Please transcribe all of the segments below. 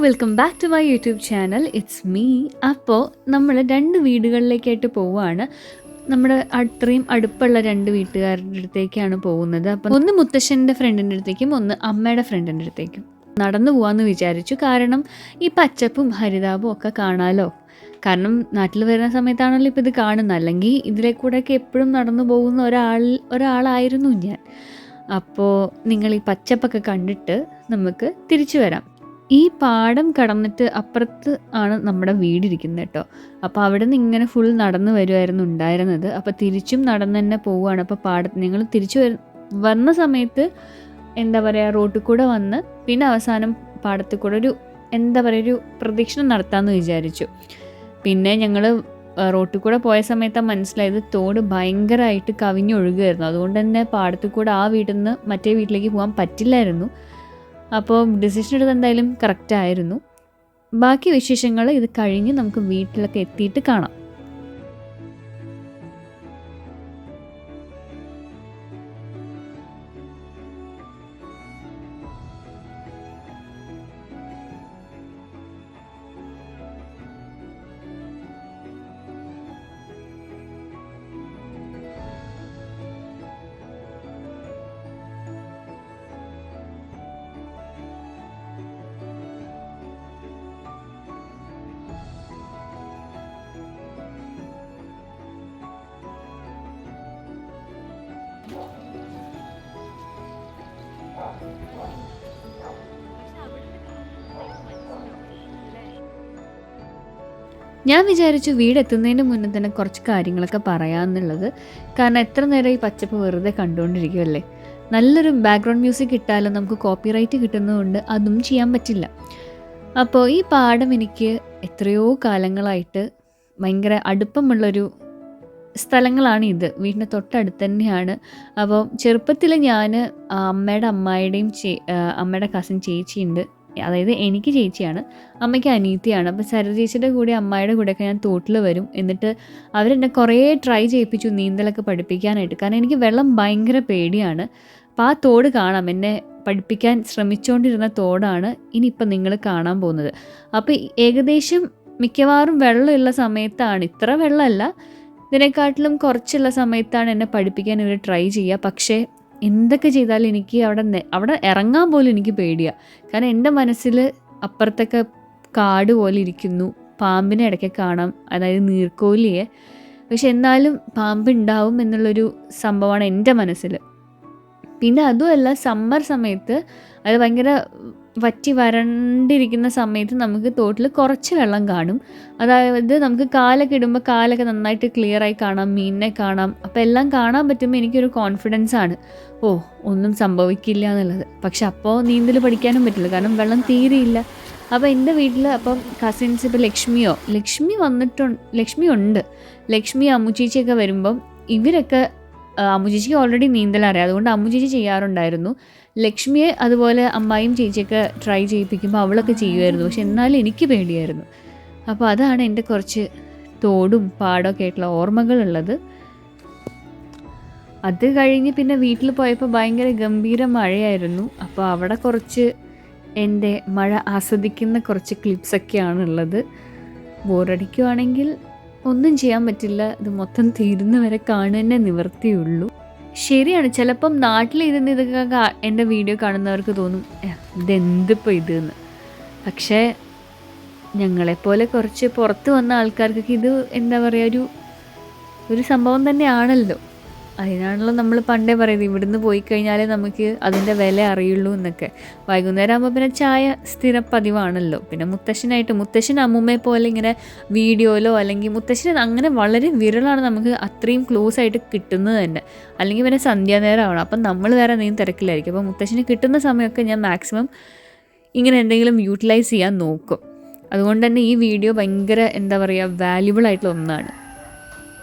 Welcome back to my YouTube channel it's me അപ്പോൾ നമ്മൾ രണ്ട് വീടുകളിലേക്കായിട്ട് പോവുകയാണ് നമ്മുടെ അത്രയും അടുപ്പുള്ള രണ്ട് വീട്ടുകാരുടെ അടുത്തേക്കാണ് പോകുന്നത്. അപ്പം ഒന്ന് മുത്തശ്ശന്റെ ഫ്രണ്ടിന്റെ അടുത്തേക്കും ഒന്ന് അമ്മയുടെ ഫ്രണ്ടിന്റെ അടുത്തേക്കും. നടന്നു പോകാമെന്ന് വിചാരിച്ചു. കാരണം ഈ പച്ചപ്പും ഹരിതാപും ഒക്കെ കാണാലോ? കാരണം നാട്ടിൽ വരുന്ന സമയത്താണല്ലോ ഇപ്പോൾ ഇത് കാണുന്നത്. അല്ലെങ്കിൽ ഇതിലെ കൂടെയൊക്കെ എപ്പോഴും നടന്നു പോകുന്ന ഒരാൾ ഒരാളായിരുന്നു ഞാൻ. അപ്പോൾ നിങ്ങൾ ഈ പച്ചപ്പൊക്കെ കണ്ടിട്ട് നമുക്ക് തിരിച്ചു വരാം. ഈ പാടം കടന്നിട്ട് അപ്പുറത്ത് ആണ് നമ്മുടെ വീടിരിക്കുന്നത് കേട്ടോ. അപ്പോൾ അവിടെ നിന്ന് ഇങ്ങനെ ഫുൾ നടന്നു വരുമായിരുന്നു ഉണ്ടായിരുന്നത്. അപ്പോൾ തിരിച്ചും നടന്ന് തന്നെ പോവുകയാണ്. അപ്പോൾ പാടത്ത് നിങ്ങൾ തിരിച്ചു വന്ന സമയത്ത് എന്താ പറയുക റോട്ടിൽ കൂടെ വന്ന് പിന്നെ അവസാനം പാടത്തിൽ കൂടെ ഒരു എന്താ പറയുക ഒരു പ്രദക്ഷിണം നടത്താമെന്ന് വിചാരിച്ചു. പിന്നെ ഞങ്ങൾ റോട്ടിൽ കൂടെ പോയ സമയത്താണ് മനസ്സിലായത് തോട് ഭയങ്കരമായിട്ട് കവിഞ്ഞൊഴുകുമായിരുന്നു അതുകൊണ്ട് തന്നെ പാടത്തിൽ കൂടെ ആ വീട്ടിൽ നിന്ന് മറ്റേ വീട്ടിലേക്ക് പോകാൻ പറ്റില്ലായിരുന്നു. അപ്പോൾ ഡിസിഷൻ എടുത്ത് എന്തായാലും കറക്റ്റ് ആയിരുന്നു. ബാക്കി വിശേഷങ്ങൾ ഇത് കഴിഞ്ഞ് നമുക്ക് വീട്ടിലൊക്കെ എത്തിയിട്ട് കാണാം. ഞാൻ വിചാരിച്ചു വീടെത്തുന്നതിന് മുന്നേ തന്നെ കുറച്ച് കാര്യങ്ങളൊക്കെ പറയാമെന്നുള്ളത് കാരണം എത്ര നേരം ഈ പച്ചപ്പ് വെറുതെ കണ്ടുകൊണ്ടിരിക്കുമല്ലേ നല്ലൊരു ബാക്ക്ഗ്രൗണ്ട് മ്യൂസിക് ഇട്ടാലും നമുക്ക് കോപ്പിറൈറ്റ് കിട്ടുന്നതുകൊണ്ട് അതും ചെയ്യാൻ പറ്റില്ല. അപ്പോൾ ഈ പാഠം എനിക്ക് എത്രയോ കാലങ്ങളായിട്ട് ഭയങ്കര അടുപ്പമുള്ളൊരു സ്ഥലങ്ങളാണ് ഇത്. വീടിന്റെ തൊട്ടടുത്ത് തന്നെയാണ്. അപ്പോൾ ചെറുപ്പത്തിൽ ഞാൻ അമ്മയുടെ അമ്മായിയുടെയും ചേ അമ്മയുടെ കസിൻ ചേച്ചിയുണ്ട്. അതായത് എനിക്ക് ചേച്ചിയാണ്. അമ്മയ്ക്ക് അനീത്തിയാണ് അപ്പോൾ സരിത ചേച്ചിയുടെ കൂടെ അമ്മായിയുടെ കൂടെയൊക്കെ ഞാൻ തോട്ടിൽ വരും. എന്നിട്ട് അവരെന്നെ കുറേ ട്രൈ ചെയ്യിപ്പിച്ചു നീന്തലൊക്കെ പഠിപ്പിക്കാനായിട്ട്. കാരണം എനിക്ക് വെള്ളം ഭയങ്കര പേടിയാണ്. അപ്പോൾ ആ തോട് കാണാം. എന്നെ പഠിപ്പിക്കാൻ ശ്രമിച്ചുകൊണ്ടിരുന്ന തോടാണ് ഇനിയിപ്പോൾ നിങ്ങൾ കാണാൻ പോകുന്നത്. അപ്പോൾ ഏകദേശം മിക്കവാറും വെള്ളമുള്ള സമയത്താണ്. ഇത്ര വെള്ളമല്ല. ഇതിനെക്കാട്ടിലും കുറച്ചുള്ള സമയത്താണ് എന്നെ പഠിപ്പിക്കാൻ ഇവർ ട്രൈ ചെയ്യുക. പക്ഷേ എന്തൊക്കെ ചെയ്താലും എനിക്ക് അവിടെ അവിടെ ഇറങ്ങാൻ പോലും എനിക്ക് പേടിയാണ് കാരണം എന്റെ മനസ്സിൽ അപ്പുറത്തൊക്കെ കാട് പോലെ ഇരിക്കുന്നു. പാമ്പിനെ ഇടയ്ക്ക് കാണാം. അതായത് നീർക്കോലിയെ. പക്ഷെ എന്നാലും പാമ്പ് ഉണ്ടാവും എന്നുള്ളൊരു സംഭവമാണ് എന്റെ മനസ്സിൽ പിന്നെ അതുമല്ല സമ്മർ സമയത്ത് അത് ഭയങ്കര വറ്റി വരണ്ടിരിക്കുന്ന സമയത്ത് നമുക്ക് തോട്ടിൽ കുറച്ച് വെള്ളം കാണും. അതായത് നമുക്ക് കാലൊക്കെ ഇടുമ്പോൾ കാലൊക്കെ നന്നായിട്ട് ക്ലിയർ ആയി കാണാം മീനിനെ കാണാം. അപ്പോൾ എല്ലാം കാണാൻ പറ്റുമ്പോൾ എനിക്കൊരു കോൺഫിഡൻസ് ആണ്. ഓ ഒന്നും സംഭവിക്കില്ല എന്നുള്ളത്. പക്ഷെ അപ്പോൾ നീന്തൽ പഠിക്കാനും പറ്റില്ല. കാരണം വെള്ളം തീരെയില്ല. അപ്പോൾ എന്റെ വീട്ടിൽ അപ്പം കസിൻസ് ഇപ്പോൾ ലക്ഷ്മിയോ? ലക്ഷ്മി വന്നിട്ടുണ്ട് ലക്ഷ്മി ഉണ്ട്. ലക്ഷ്മി അമ്മുച്ചീച്ചയൊക്കെ വരുമ്പം ഇവരൊക്കെ അമ്മുചേച്ചിക്ക് ഓൾറെഡി നീന്തൽ അറിയാം. അതുകൊണ്ട് അമ്മുചേച്ചി ചെയ്യാറുണ്ടായിരുന്നു. ലക്ഷ്മിയെ അതുപോലെ അമ്മായും ചേച്ചിയൊക്കെ ട്രൈ ചെയ്യിപ്പിക്കുമ്പോൾ അവളൊക്കെ ചെയ്യുമായിരുന്നു. പക്ഷെ എന്നാലും എനിക്ക് പേടിയായിരുന്നു. അപ്പോൾ അതാണ് എന്റെ കുറച്ച് തോടും പാടമൊക്കെ ആയിട്ടുള്ള ഓർമ്മകളുള്ളത് അത് കഴിഞ്ഞ് പിന്നെ വീട്ടിൽ പോയപ്പോൾ ഭയങ്കര ഗംഭീര മഴയായിരുന്നു. അപ്പോൾ അവിടെ കുറച്ച് എന്റെ മഴ ആസ്വദിക്കുന്ന കുറച്ച് ക്ലിപ്സൊക്കെയാണ് ഉള്ളത് ബോറടിക്കുവാണെങ്കിൽ ഒന്നും ചെയ്യാൻ പറ്റില്ല. ഇത് മൊത്തം തീരുന്നവരെ കാണുന്നതന്നെ നിവർത്തിയുള്ളൂ. ശരിയാണ്. ചിലപ്പം നാട്ടിലിരുന്ന് ഇതൊക്കെ എന്റെ വീഡിയോ കാണുന്നവർക്ക് തോന്നും ഇതെന്തിപ്പോൾ ഇതെന്ന് പക്ഷേ ഞങ്ങളെപ്പോലെ കുറച്ച് പുറത്ത് വന്ന ആൾക്കാർക്കൊക്കെ ഇത് എന്താ പറയുക ഒരു ഒരു സംഭവം തന്നെയാണല്ലോ. അതിനാണല്ലോ നമ്മൾ പണ്ടേ പറയുന്നത് ഇവിടുന്ന് പോയി കഴിഞ്ഞാലേ നമുക്ക് അതിന്റെ വില അറിയുള്ളൂ എന്നൊക്കെ. വൈകുന്നേരം ആകുമ്പോൾ പിന്നെ ചായ സ്ഥിര പതിവാണല്ലോ പിന്നെ മുത്തശ്ശനായിട്ട് മുത്തശ്ശൻ അമ്മൂമ്മയെ പോലെ ഇങ്ങനെ വീഡിയോയിലോ അല്ലെങ്കിൽ മുത്തശ്ശൻ അങ്ങനെ വളരെ വിരളാണ് നമുക്ക് അത്രയും ക്ലോസ് ആയിട്ട് കിട്ടുന്നത് തന്നെ. അല്ലെങ്കിൽ പിന്നെ സന്ധ്യാനേരം ആവണം അപ്പം നമ്മൾ വേറെ എന്തെങ്കിലും തിരക്കിലായിരിക്കും. അപ്പോൾ മുത്തശ്ശന് കിട്ടുന്ന സമയമൊക്കെ ഞാൻ മാക്സിമം ഇങ്ങനെ എന്തെങ്കിലും യൂട്ടിലൈസ് ചെയ്യാൻ നോക്കും. അതുകൊണ്ട് തന്നെ ഈ വീഡിയോ ഭയങ്കര എന്താ പറയുക വാല്യുബിൾ ആയിട്ടുള്ള ഒന്നാണ്.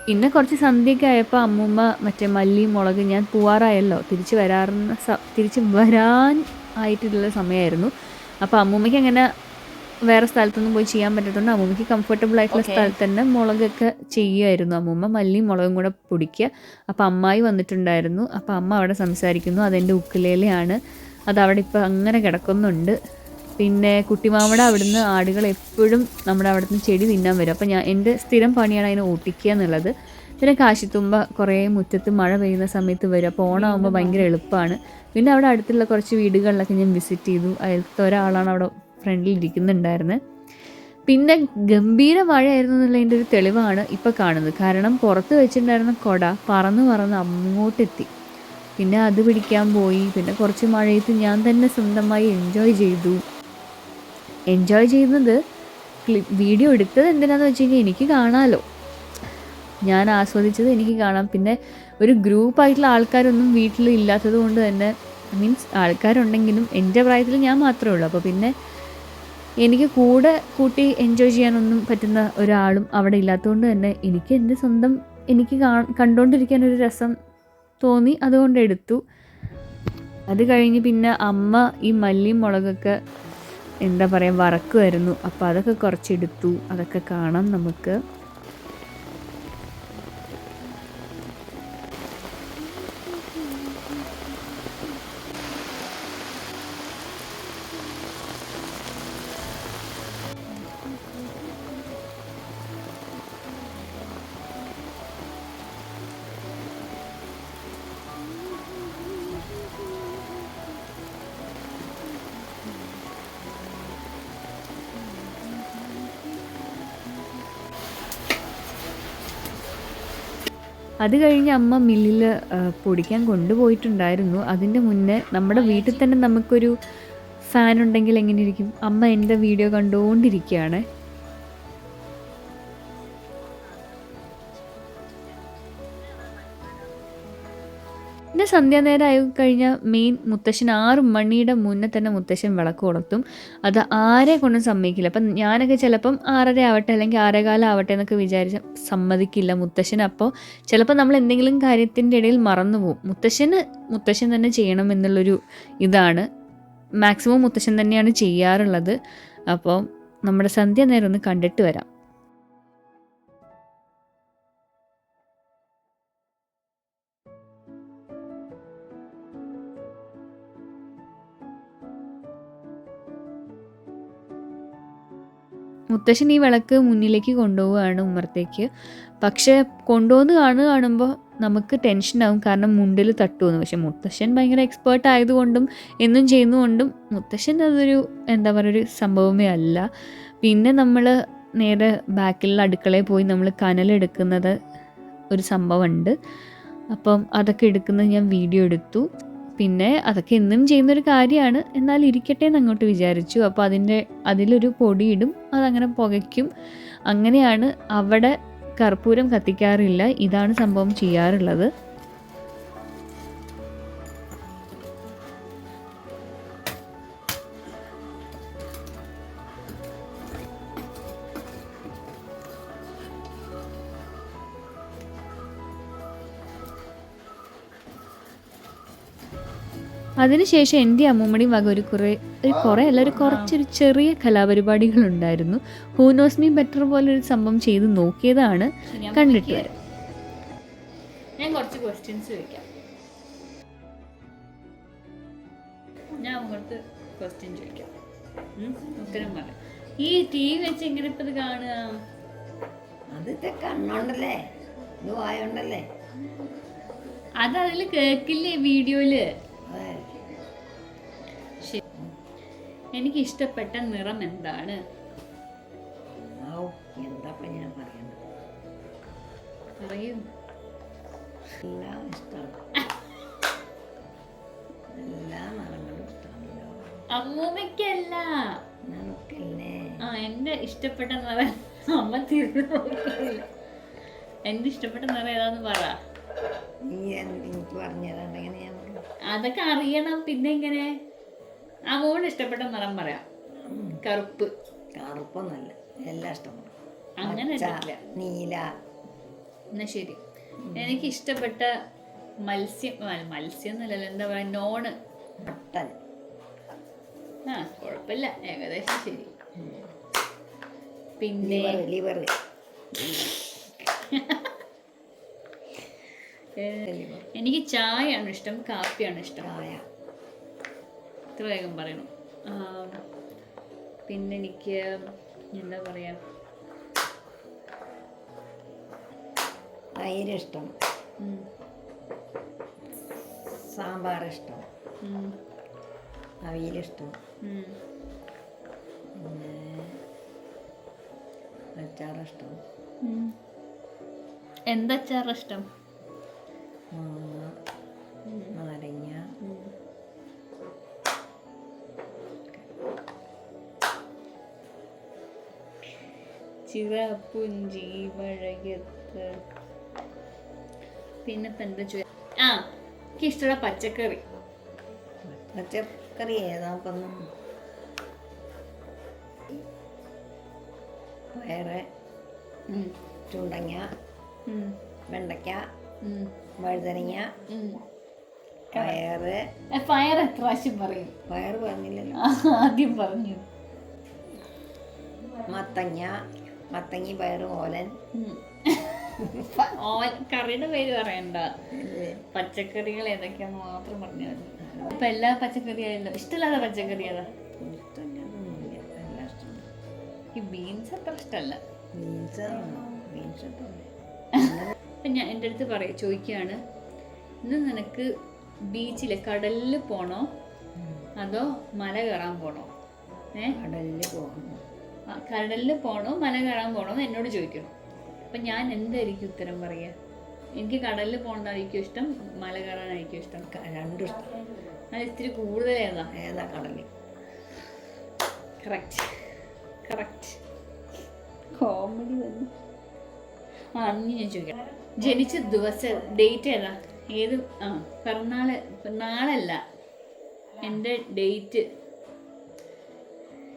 പിന്നെ കുറച്ച് സന്ധ്യയൊക്കെ ആയപ്പോൾ അമ്മൂമ്മ മറ്റേ മല്ലി മുളക് ഞാൻ പോവാറായല്ലോ. തിരിച്ച് വരാറുന്ന തിരിച്ച് വരാൻ ആയിട്ടുള്ള സമയമായിരുന്നു അപ്പോൾ അമ്മൂമ്മയ്ക്ക് അങ്ങനെ വേറെ സ്ഥലത്തൊന്നും പോയി ചെയ്യാൻ പറ്റത്തുണ്ട് അമ്മൂമ്മയ്ക്ക് കംഫർട്ടബിൾ ആയിട്ടുള്ള സ്ഥലത്ത് തന്നെ മുളകൊക്കെ ചെയ്യുമായിരുന്നു അമ്മൂമ്മ. മല്ലിയും മുളകും കൂടെ പൊടിക്കുക. അപ്പോൾ അമ്മായി വന്നിട്ടുണ്ടായിരുന്നു. അപ്പോൾ അമ്മ അവിടെ സംസാരിക്കുന്നു. അതെന്റെ ഉക്കിലേലയാണ്. അത് അവിടെ ഇപ്പോൾ അങ്ങനെ കിടക്കുന്നുണ്ട്. പിന്നെ കുട്ടിമാമയുടെ അവിടുന്ന് ആടുകൾ എപ്പോഴും നമ്മുടെ അവിടുന്ന് ചെടി തിന്നാൻ വരും. അപ്പോൾ ഞാൻ എന്റെ സ്ഥിരം പണിയാണ് അതിനെ ഓട്ടിക്കുക എന്നുള്ളത്. പിന്നെ കാശിത്തുമ്പ കുറേ മുറ്റത്ത് മഴ പെയ്യുന്ന സമയത്ത് വരും. അപ്പോൾ ഓണമാകുമ്പോൾ ഭയങ്കര എളുപ്പമാണ് പിന്നെ അവിടെ അടുത്തുള്ള കുറച്ച് വീടുകളിലൊക്കെ ഞാൻ വിസിറ്റ് ചെയ്തു. അതിലത്തെ ഒരാളാണ് അവിടെ ഫ്രണ്ടിൽ ഇരിക്കുന്നുണ്ടായിരുന്നത് പിന്നെ ഗംഭീര മഴയായിരുന്നു എന്നുള്ളതിന്റെ ഒരു തെളിവാണ് ഇപ്പോൾ കാണുന്നത്. കാരണം പുറത്ത് വെച്ചിട്ടുണ്ടായിരുന്ന കൊട പറന്ന് പറന്ന് അങ്ങോട്ടെത്തി. പിന്നെ അത് പിടിക്കാൻ പോയി. പിന്നെ കുറച്ച് മഴയത്ത് ഞാൻ തന്നെ സ്വന്തമായി എൻജോയ് ചെയ്തു. എൻജോയ് ചെയ്യുന്നത് വീഡിയോ എടുത്തത് എന്തിനാന്ന് വെച്ച് കഴിഞ്ഞാൽ എനിക്ക് കാണാമല്ലോ ഞാൻ ആസ്വദിച്ചത് എനിക്ക് കാണാം. പിന്നെ ഒരു ഗ്രൂപ്പായിട്ടുള്ള ആൾക്കാരൊന്നും വീട്ടിൽ ഇല്ലാത്തത് കൊണ്ട് തന്നെ മീൻസ് ആൾക്കാരുണ്ടെങ്കിലും എന്റെ പ്രായത്തിൽ ഞാൻ മാത്രമേ ഉള്ളൂ. അപ്പോൾ പിന്നെ എനിക്ക് കൂടെ കൂട്ടി എൻജോയ് ചെയ്യാനൊന്നും പറ്റുന്ന ഒരാളും അവിടെ ഇല്ലാത്തതുകൊണ്ട് തന്നെ എനിക്ക് എന്റെ സ്വന്തം എനിക്ക് കാ കണ്ടുകൊണ്ടിരിക്കാൻ ഒരു രസം തോന്നി അതുകൊണ്ട് എടുത്തു. അത് കഴിഞ്ഞ് പിന്നെ അമ്മ ഈ മല്ലിയും മുളകൊക്കെ എന്താ പറയുക വറക്കുമായിരുന്നു അപ്പോൾ അതൊക്കെ കുറച്ചെടുത്തു. അതൊക്കെ കാണാം നമുക്ക്. അത് കഴിഞ്ഞ് അമ്മ മില്ലിൽ പൊടിക്കാൻ കൊണ്ടുപോയിട്ടുണ്ടായിരുന്നു. അതിന്റെ മുന്നേ നമ്മുടെ വീട്ടിൽ തന്നെ നമുക്കൊരു ഫാൻ ഉണ്ടെങ്കിൽ എങ്ങനെ ഇരിക്കും? അമ്മ എന്റെ വീഡിയോ കണ്ടുകൊണ്ടിരിക്കുകയാണ്. സന്ധ്യാനേരം ആയി കഴിഞ്ഞാൽ മെയിൻ മുത്തശ്ശൻ ആറ് മണിയുടെ മുന്നേ തന്നെ മുത്തശ്ശൻ വിളക്ക് കൊളുത്തും. അത് ആരെ കൊണ്ടും സമ്മതിക്കില്ല. അപ്പം ഞാനൊക്കെ ചിലപ്പം ആറര ആവട്ടെ അല്ലെങ്കിൽ ആറേകാലം ആവട്ടെ എന്നൊക്കെ വിചാരിച്ച സമ്മതിക്കില്ല മുത്തശ്ശൻ. അപ്പോൾ ചിലപ്പോൾ നമ്മൾ എന്തെങ്കിലും കാര്യത്തിന്റെ ഇടയിൽ മറന്നു പോകും മുത്തശ്ശന് മുത്തശ്ശൻ തന്നെ ചെയ്യണം എന്നുള്ളൊരു ഇതാണ്. മാക്സിമം മുത്തശ്ശൻ തന്നെയാണ് ചെയ്യാറുള്ളത്. അപ്പോൾ നമ്മുടെ സന്ധ്യ നേരം ഒന്ന് കണ്ടിട്ട് വരാം. മുത്തശ്ശൻ ഈ വിളക്ക് മുന്നിലേക്ക് കൊണ്ടുപോവുകയാണ് ഉമ്മറത്തേക്ക്. പക്ഷേ കൊണ്ടുവന്ന് കാണുക കാണുമ്പോൾ നമുക്ക് ടെൻഷനാവും കാരണം മുണ്ടിൽ തട്ടുമെന്ന് പക്ഷെ മുത്തശ്ശൻ ഭയങ്കര എക്സ്പേർട്ട് ആയതുകൊണ്ടും എന്നും ചെയ്യുന്നതുകൊണ്ടും മുത്തശ്ശൻ അതൊരു എന്താ പറയുക ഒരു സംഭവമേ അല്ല. പിന്നെ നമ്മൾ നേരെ ബാക്കിലുള്ള അടുക്കളയിൽ പോയി നമ്മൾ കനലെടുക്കുന്നത് ഒരു സംഭവമുണ്ട്. അപ്പം അതൊക്കെ എടുക്കുന്നത് ഞാൻ വീഡിയോ എടുത്തു. പിന്നെ അതൊക്കെ എന്നും ചെയ്യുന്നൊരു കാര്യമാണ്. എന്നാൽ ഇരിക്കട്ടെ എന്ന് അങ്ങോട്ട് വിചാരിച്ചു. അപ്പോൾ അതിന്റെ അതിലൊരു പൊടിയിടും. അതങ്ങനെ പുകയ്ക്കും. അങ്ങനെയാണ് അവിടെ കർപ്പൂരം കത്തിക്കാറില്ല. ഇതാണ് സംഭവം ചെയ്യാറുള്ളത്. അതിനുശേഷം എന്റെ അമ്മൂമ്മടിയും വക ഒരു കുറേ ഒരു കുറേ അല്ല ഒരു കുറച്ചൊരു ചെറിയ കലാപരിപാടികളുണ്ടായിരുന്നു. ഹൂനോസ് മീ ബെറ്റർ പോലെ ഒരു സംഭവം ചെയ്ത് നോക്കിയതാണ് കണ്ടിട്ട് വരാം. ഞാൻ കുറച്ച് ക്വസ്റ്റ്യൻസ് ചോദിക്കാം. ഞാൻ ക്വസ്റ്റ്യൻ ചോദിക്കാം. ഉത്തരം ഈ ടി വി വെച്ച് എങ്ങനെ ഇപ്പം ഇത് കാണുക? അതിത്തെ കണ്ണുണ്ടല്ലേ? ഇത് വായുണ്ടല്ലേ? അത് അതിൽ കേൾക്കില്ലേ വീഡിയോയിൽ? എനിക്ക് ഇഷ്ടപ്പെട്ട നിറം എന്താണ്? എന്താപ്പം ഞാൻ പറയണ്ടത് പറയൂ. എല്ലാം ഇഷ്ടമാണ്. എല്ലാ നിറങ്ങളും ഇഷ്ടമാണല്ലോ അമ്മൂമ്മയ്ക്കല്ല. നമുക്കല്ലേ? ആ എന്റെ ഇഷ്ടപ്പെട്ട നിറം അമ്മ തിരിഞ്ഞു എന്റെ ഇഷ്ടപ്പെട്ട നിറം ഏതാന്ന് പറ. നീ എനിക്ക് പറഞ്ഞതാണെങ്കിൽ ഞാൻ അതൊക്കെ അറിയണം. പിന്നെ എങ്ങനെ? അമ്മോട് ഇഷ്ടപ്പെട്ട നിറം പറയാം. കറുപ്പ്. കറുപ്പൊന്നല്ല എല്ലാം ഇഷ്ടമാണ്. അങ്ങനെ നീല. എന്നാ ശരി. എനിക്ക് ഇഷ്ടപ്പെട്ട മത്സ്യം ആ, മത്സ്യം എന്നല്ലല്ലോ എന്താ പറയാ നോണ്. മട്ടൻ. ആ കുഴപ്പമില്ല ഏകദേശം ശരി. പിന്നെ ലിവർ എനിക്ക് ചായയാണ് ഇഷ്ടം കാപ്പിയാണ് ഇഷ്ടം. ചായ. ഇത്ര വേഗം പറയണം? പിന്നെ എനിക്ക് എന്താ പറയുക തൈര് ഇഷ്ടം. സാമ്പാർ ഇഷ്ടം. അവിയലിഷ്ടം പിന്നെ അച്ചാറിഷ്ടം എന്തച്ചാറ് ചിറപ്പുഞ്ചി മഴയത്ത് പിന്നെ തന്റെ എന്താ ചോദിച്ച ആ എനിക്ക് ഇഷ്ടമുള്ള പച്ചക്കറി. പച്ചക്കറി ഏതാ പറഞ്ഞു വേറെ ചുണ്ടങ്ങ വെണ്ടയ്ക്ക വഴുതനങ്ങ പയറ്. പയർ എത്ര പ്രാവശ്യം പറയും? പയർ പറഞ്ഞില്ലല്ലോ. ആദ്യം പറഞ്ഞു. മത്തങ്ങ മത്തങ്ങി പയറ് ഓലൻ. ഓ ഓൻ കറിയുടെ പേര് പറയണ്ട. പച്ചക്കറികൾ ഏതൊക്കെയാന്ന് മാത്രം പറഞ്ഞു മതി. ഇപ്പൊ എല്ലാ പച്ചക്കറി ആയല്ലോ ഇഷ്ടമില്ലാത്ത പച്ചക്കറി ഏതാ ഈ ബീൻസ് അത്ര ഇഷ്ടമല്ല അപ്പം ഞാൻ എന്റെ അടുത്ത് പറയ ചോദിക്കുകയാണ് ഇന്ന് നിനക്ക് ബീച്ചിൽ കടലിൽ പോണോ? അതോ മല കയറാൻ പോണോ? ഏ? കടലിൽ ആ, കടലിൽ പോകണോ മല കയറാൻ പോകണോ എന്ന് എന്നോട് ചോദിക്കണം. അപ്പം ഞാൻ എന്തായിരിക്കും ഉത്തരം പറയുക എനിക്ക് കടലിൽ പോകണതായിരിക്കും ഇഷ്ടം മല കയറാനായിരിക്കും ഇഷ്ടം രണ്ടും ഇഷ്ടം. അത് ഇത്തിരി കൂടുതൽ ഏതാ? ഏതാ കടലിൽ കറക്റ്റ് കറക്റ്റ് കോമഡി വന്നു ആ അന്ന് ഞാൻ ചോദിക്കാം. ജനിച്ച ദിവസം ഡേറ്റ് ഏതാ? ഏത് ആ പിറന്നാൾ നാളല്ല എന്റെ ഡേറ്റ്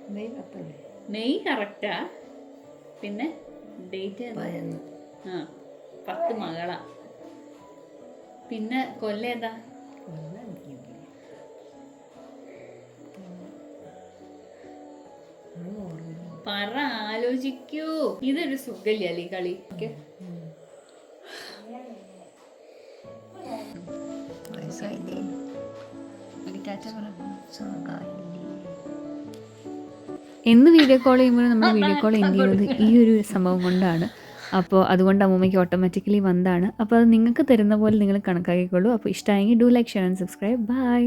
മെയ് പത്തല്ലേ മെയ് കറക്റ്റാ പിന്നെ ഡേറ്റ് ആ പത്ത് മകള. പിന്നെ കൊല്ലം ഏതാ. പറ ആലോചിക്കൂ. ഇതൊരു സുഖല്ലേ ഈ കളി? വയസ്സായില്ലേ? സുഖമായില്ലേ എന്ന് വീഡിയോ കോൾ ചെയ്യുമ്പോൾ നമ്മൾ വീഡിയോ കോൾ ചെയ്യുന്നത് ഈ ഒരു സംഭവം കൊണ്ടാണ്. അപ്പോൾ അതുകൊണ്ട് അമ്മൂമ്മയ്ക്ക് ഓട്ടോമാറ്റിക്കലി വന്നതാണ്. അപ്പോൾ അത് നിങ്ങൾക്ക് തരുന്ന പോലെ നിങ്ങൾ കണക്കാക്കിക്കോളൂ അപ്പോൾ ഇഷ്ടമായെങ്കിൽ do like share and subscribe bye